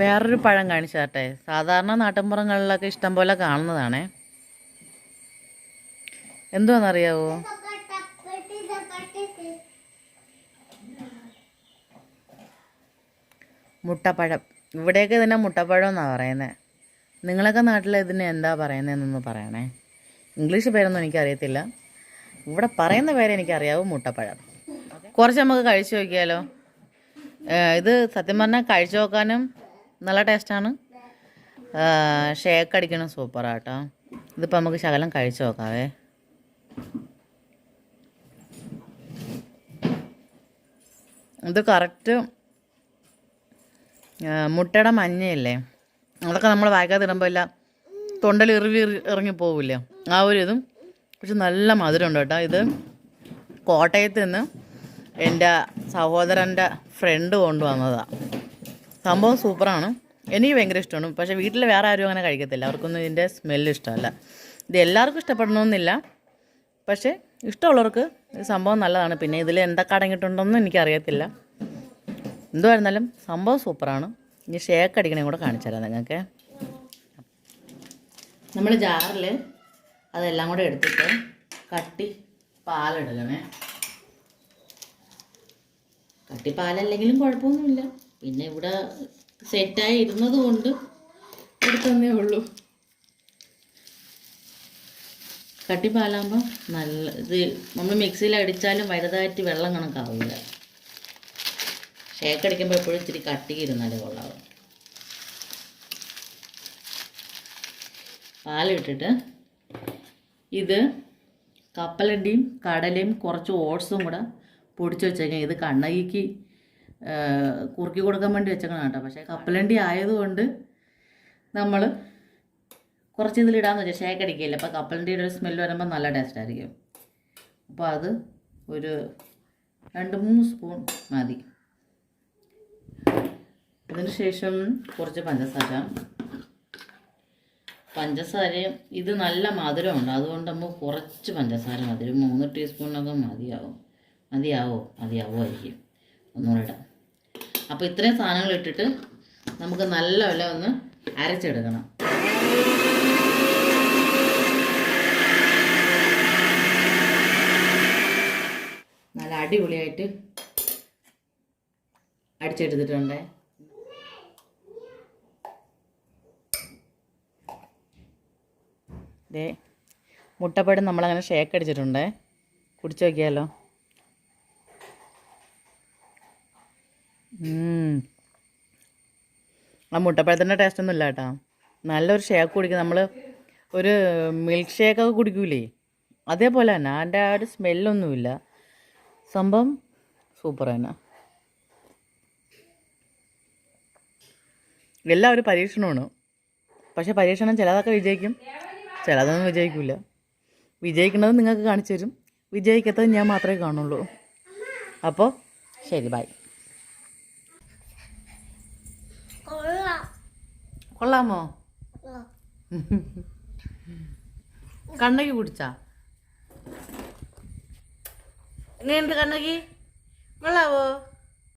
വേറൊരു പഴം കാണിച്ചു തരട്ടെ? സാധാരണ നാട്ടിൻപുറങ്ങളിലൊക്കെ ഇഷ്ടം പോലെ കാണുന്നതാണേ. എന്തുവാണെന്നറിയാവോ മുട്ടപ്പഴം. ഇവിടെയൊക്കെ ഇതിനെ മുട്ടപ്പഴം എന്നാണ് പറയുന്നത് നിങ്ങളൊക്കെ നാട്ടിൽ ഇതിന് എന്താ പറയുന്നതെന്നൊന്ന് പറയണേ. ഇംഗ്ലീഷ് പേരൊന്നും എനിക്കറിയത്തില്ല. ഇവിടെ പറയുന്ന പേര് എനിക്കറിയാവും മുട്ടപ്പഴം. കുറച്ച് നമുക്ക് കഴിച്ചു നോക്കിയാലോ. ഇത് സത്യം പറഞ്ഞാൽ കഴിച്ചു നോക്കാനും നല്ല ടേസ്റ്റാണ്. ഷേക്ക് അടിക്കണം സൂപ്പറാട്ടോ ഇതിപ്പോൾ നമുക്ക് ശകലം കഴിച്ചു നോക്കാവേ. ഇത് കറക്റ്റ് മുട്ടയുടെ മഞ്ഞയില്ലേ? അതൊക്കെ നമ്മൾ വായിക്കാതെ ഇടുമ്പോൾ ഇല്ല തൊണ്ടയിൽ ഇറിവി ഇറങ്ങി പോവില്ല? ആ ഒരു ഇതും പക്ഷെ നല്ല മധുരമുണ്ട് കേട്ടോ ഇത്. കോട്ടയത്ത് നിന്ന് എന്റെ സഹോദരന്റെ ഫ്രണ്ട് കൊണ്ടുവന്നതാണ് സംഭവം സൂപ്പറാണ്. എനിക്ക് ഭയങ്കര ഇഷ്ടമാണ്. പക്ഷേ വീട്ടിൽ വേറെ ആരും അങ്ങനെ കഴിക്കത്തില്ല. അവർക്കൊന്നും ഇതിന്റെ സ്മെല്ല് ഇഷ്ടമല്ല. ഇത് എല്ലാവർക്കും ഇഷ്ടപ്പെടണമെന്നില്ല. പക്ഷേ ഇഷ്ടമുള്ളവർക്ക് ഈ സംഭവം നല്ലതാണ്. പിന്നെ ഇതിൽ എന്തൊക്കെ അടങ്ങിയിട്ടുണ്ടെന്നും എനിക്കറിയത്തില്ല. എന്തുവായിരുന്നാലും സംഭവം സൂപ്പറാണ്. ഇനി ഷേക്ക് അടിക്കണേ കൂടെ കാണിച്ചു തരാം നിങ്ങൾക്ക്. നമ്മൾ ജാറിൽ അതെല്ലാം കൂടെ എടുത്തിട്ട് കട്ടി പാലെടുക്കണേ കട്ടി പാലല്ലെങ്കിലും കുഴപ്പമൊന്നുമില്ല. പിന്നെ ഇവിടെ സെറ്റായി ഇരുന്നത് കൊണ്ട് എടുത്തന്നേ ഉള്ളൂ. കട്ടി പാലാകുമ്പോൾ നല്ല ഇത് നമ്മൾ മിക്സിയിൽ അടിച്ചാലും വലുതായിട്ട് വെള്ളം കണക്കാവില്ല ഷേക്ക് അടിക്കുമ്പോൾ എപ്പോഴും ഇച്ചിരി കട്ടി ഇരുന്നാലേ കൊള്ളാവും. പാലിട്ടിട്ട് ഇത് കപ്പലണ്ടിയും കടലയും കുറച്ച് ഓട്സും കൂടെ പൊടിച്ച് വെച്ചേക്കാം. ഇത് കണ്ണകിക്ക് കുറുക്കി കൊടുക്കാൻ വേണ്ടി വെച്ചേക്കണം കേട്ടോ. പക്ഷേ കപ്പലണ്ടി ആയതുകൊണ്ട് നമ്മൾ കുറച്ച് ഇതിലിടാന്ന് വെച്ചാൽ ഷേക്ക് അടിക്കില്ല? അപ്പോൾ കപ്പലണ്ടിയുടെ ഒരു സ്മെല്ല് വരുമ്പോൾ നല്ല ടേസ്റ്റ് ആയിരിക്കും. അപ്പോൾ അത് ഒരു രണ്ട് മൂന്ന് സ്പൂൺ മതി. അതിന് ശേഷം കുറച്ച് പഞ്ചസാര. പഞ്ചസാരയും ഇത് നല്ല മധുരമുണ്ട്. അതുകൊണ്ട് നമുക്ക് കുറച്ച് പഞ്ചസാര മതി. ഒരു മൂന്ന് ടീസ്പൂണൊക്കെ മതിയാവും. മതിയാവോ? മതിയാവുമായിരിക്കും. ഒന്നുകൂടെ ഇടാം. അപ്പോൾ ഇത്രയും സാധനങ്ങൾ ഇട്ടിട്ട് നമുക്ക് നല്ല വില ഒന്ന് അരച്ചെടുക്കണം. നല്ല അടിപൊളിയായിട്ട് അടിച്ചെടുത്തിട്ടുണ്ട്. മുട്ടപ്പഴം നമ്മളങ്ങനെ ഷേക്ക് അടിച്ചിട്ടുണ്ട്. കുടിച്ചു നോക്കിയാലോ? ആ മുട്ടപ്പഴത്തിന്റെ ടേസ്റ്റ് ഒന്നും ഇല്ല കേട്ടോ. നല്ലൊരു ഷേക്ക് കുടിക്കും. നമ്മൾ ഒരു മിൽക്ക് ഷേക്കൊക്കെ കുടിക്കൂലേ? അതേപോലെ തന്നെ അതിന്റെ ആ ഒരു സ്മെല്ലൊന്നുമില്ല സംഭവം സൂപ്പർ തന്നെ എല്ലാം ഒരു പരീക്ഷണമാണ്. പക്ഷെ പരീക്ഷണം ചിലതൊക്കെ വിജയിക്കും. ചിലതൊന്നും വിജയിക്കില്ല വിജയിക്കുന്നത് നിങ്ങൾക്ക് കാണിച്ചു തരും. വിജയിക്കാത്തത് ഞാൻ മാത്രമേ കാണുള്ളൂ. അപ്പോൾ ശരി ബൈ കൊള്ളാമോ? കണ്ണകി കുടിച്ചാ? എങ്ങനെയുണ്ട് കണ്ണകി? കൊള്ളാവോ?